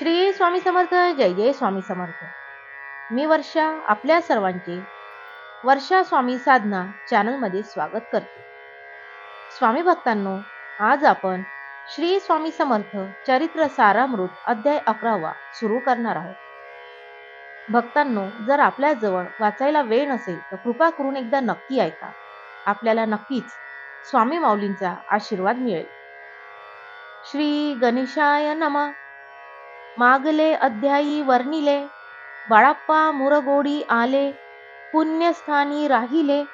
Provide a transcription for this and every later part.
श्री स्वामी समर्थ जय जय स्वामी समर्थ. मी वर्षा आपल्या सर्वांचे वर्षा स्वामी साधना चॅनलमध्ये स्वागत करते. स्वामी भक्तांनो आज आपण श्री स्वामी समर्थ चरित्र सारामृत अध्याय अकरावा सुरू करणार आहोत. भक्तांनो जर आपल्याजवळ वाचायला वेळ नसेल तर कृपा करून एकदा नक्की ऐका. आपल्याला नक्कीच स्वामी माऊलींचा आशीर्वाद मिळेल. श्री गणेशाय नमा. मागले अध्यायी वर्णिले बाळाप्पा मुरगोडी आले पुण्यस्थानी राहिले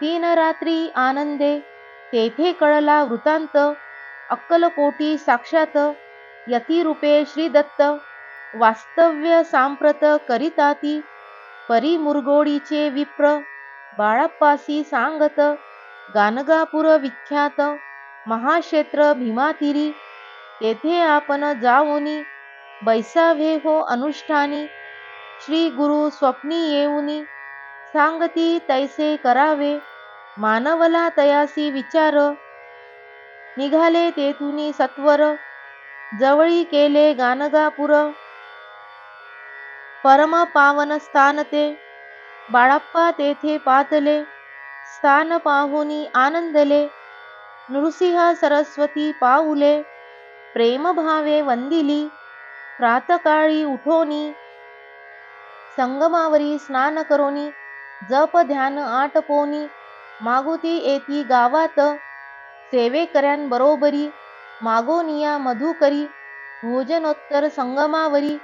तीन रात्री आनंदे तेथे कळला वृतांत अक्कलकोटी साक्षात यतिरूपे श्रीदत्त वास्तव्य सांप्रत करिताती परी मुरगोडीचे विप्र बाळाप्पासी सांगत गानगापुर विख्यात महाक्षेत्र भीमातिरी तेथे आपण जाऊनी बैसावे हो अनुष्ठानी। श्री गुरु स्वप्नी येऊनी। सांगती तैसे करावे। मानवला तयासी विचार। निघाले तेथुनी सत्वर। जवळी केले गानगापुर परम पावन स्थान ते। बाळाप्पा तेथे पातले। स्थान पाहुनी आनंदले। नृसिंह सरस्वती पाऊले। प्रेमभावे वंदिली। प्रातकाळी उठोनी. संगमावरी स्नान करोनी. जप ध्यान आटपोनी मागुती येती गावात. सेवेकऱ्यांबरोबरी मागोनिया मधुकरी भोजनोत्तर संगमावरी.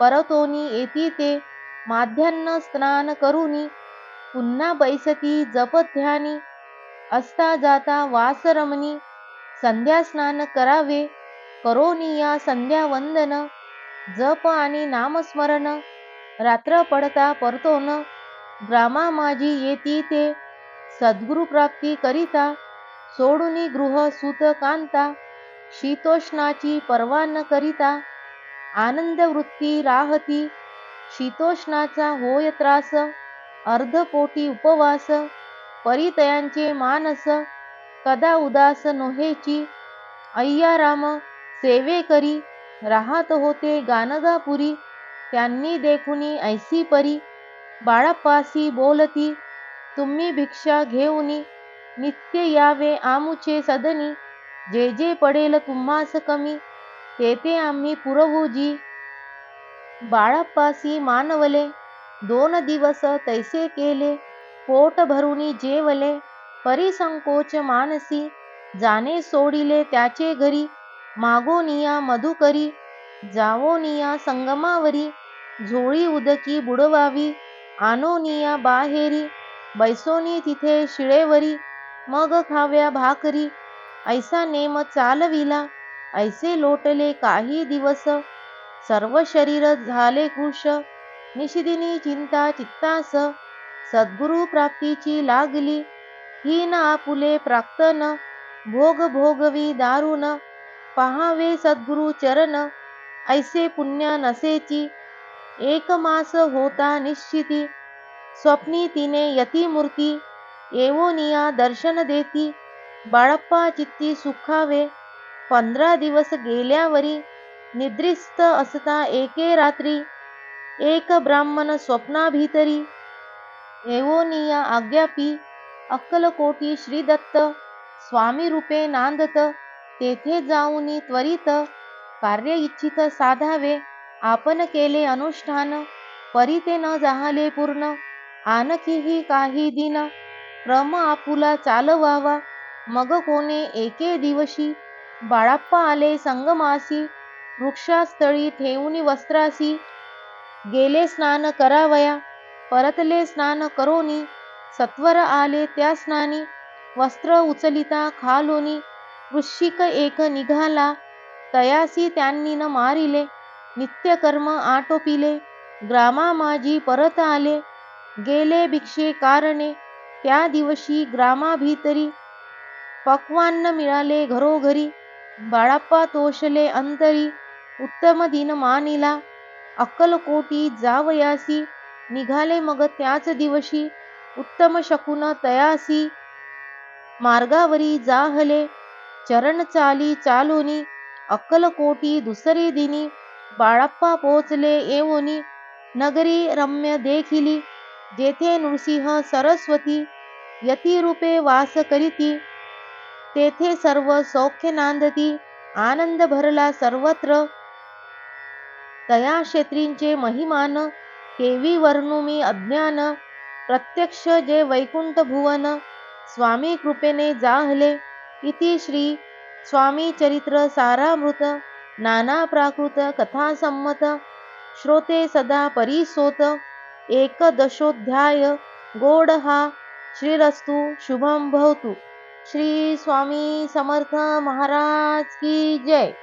परतोनी येती ते. माध्यान्न स्नान करुनी. पुन्हा बैसती जपध्यानी असता जाता वासरमणी संध्या स्नान करावे. करोनी या संध्या वंदन. जप आणि नामस्मरण. रात्र पडता परतोन. ग्रामा माझी येती ते. सद्गुरु प्राप्ती करिता. सोडुनी गृह सुत कांता. शीतोष्णाची पर्वा न करिता. आनंद वृत्ती राहती. शीतोष्णाचा होय त्रास. अर्धपोटी उपवास. परितयांचे मानस. कदा उदास नोहेची. अय्याराम सेवे करी. राहत होते गानगापुरी त्यांनी देखुनी ऐसी परी. बाळापासी बोलती तुम्ही भिक्षा घेऊनी. नित्य यावे आमुचे सदनी. जे जे पडेल तुम्हास कमी. ते ते आम्ही पुरवू बाळापासी मानवले. दोन दिवस तैसे केले. पोट भरुनी जेवले. परिसंकोच मानसी. जाणे सोडिले त्याचे घरी. मागोनिया मधुकरी जावोनिया संगमावरी झोळी उदकी बुडवावी आनोनिया बाहेरी बैसोनी तिथे शिळेवरी मग खाव्या भाकरी ऐसा नेम चालविला ऐसे लोटले काही दिवस सर्व शरीर झाले खुश निशिदिनी चिंता चित्तास सद्गुरु प्राप्तीची लागली ही आपुले प्राक्तन भोग भोगवी दारुण पहावे सद्गुरु चरण ऐसे पुण्य नसेची. एक मास होता निश्चिती स्वप्नी तिने यतीमूर्ती येवोनिया दर्शन देती. बाळप्पा चित्ती सुखावे पंधरा दिवस गेल्यावरी निद्रिस्त असता एके रात्री. एक ब्राह्मण स्वप्नाभितरी एवोनिया आज्ञापी. अक्कलकोटी श्रीदत्त स्वामी रूपे नांदत. तेथे जाऊन त्वरित कार्य इच्छित साधावे. आपण केले अनुष्ठान परिते न जाहले पूर्ण. आणखीही काही दिन क्रम आपुला चालवावा. मग कोणे एके दिवशी बाळाप्पा आले संगमासी. वृक्षास्थळी ठेवून वस्त्रासी. गेले स्नान करावया. परतले स्नान करोनी. सत्वर आले त्या स्नानी. वस्त्र उचलिता खालोनी. वृश्चिक एक निघाला. तयासी त्यांनी न मारिले. नित्यकर्म आटोपिले. ग्रामा माझी परत आले. गेले भिक्षे कारणे. त्या दिवशी ग्रामाभितरी पक्वान्न मिळाले घरोघरी. बाळाप्पा तोषले अंतरी. उत्तम दिन मानिला. अक्कलकोटी जावयासी. निघाले मग त्याच दिवशी. उत्तम शकुन तयासी. मार्गावरी जाहले. चरण चाली चालोनी अक्कलकोटी दुसरी दिनी बाळप्पा पोचले येऊनी नगरी रम्य देखिली जेथे नृसिंह सरस्वती यतिरूपे वास करीती तेथे सर्व सौख्य नांदती आनंद भरला सर्वत्र. तया क्षेत्रींचे महिमान केवी वर्णुमी अज्ञान प्रत्यक्ष जे वैकुंठ भुवन स्वामी कृपेने जाहले इति श्री स्वामी चरित्र सारामृत नाना प्राकृत कथा संमत श्रोते सदा परिसोत एकदशोध्याय गोड हा श्रीरस्तु शुभम भवतु। श्री स्वामी समर्थ महाराज की जय।